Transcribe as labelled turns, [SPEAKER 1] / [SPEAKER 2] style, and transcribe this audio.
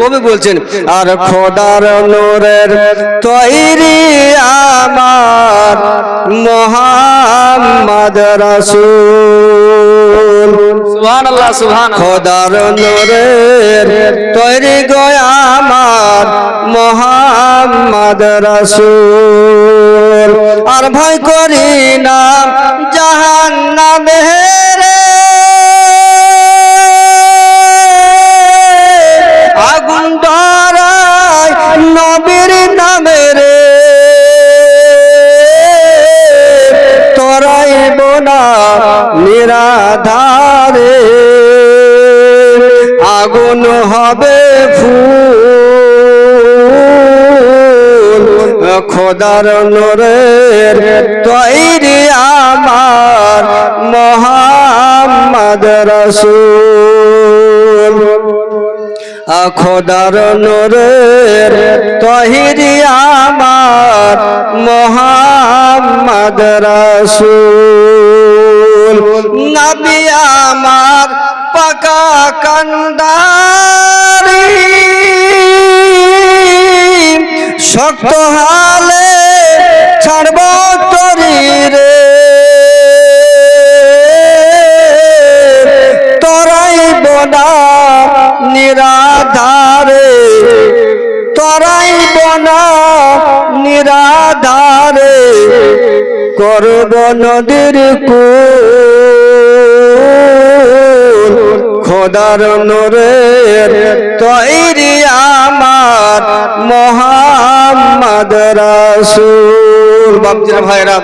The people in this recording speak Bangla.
[SPEAKER 1] কবি বলছেন আর খোদার নোরের তৈরি আমার মোহাম্মদ রাসূল।
[SPEAKER 2] সুবহান আল্লাহ সুবহান
[SPEAKER 1] খোদার নোরের তৈরি গয় আমার মোহাম্মদ রাসূল। আর ভয় করি না না, নিরাধারে। আগুন হবে ফুল, খোদার নোরের তৈরি আমার মোহাম্মদ রসুল। খোদার নোরের তহিরি আমার মোহাম্মদ রসুল। নবী আমার পাকা কান্দারি শক্ত হালে ছাড়ব তরি রে। তরাই বনা নিরাধারে। তরাই বনা নিরাধারে। করব নদীর কুল খোদার নরে তৈরি আমার মোহাম্মদ রাসূল। বাপজির ভাইরা।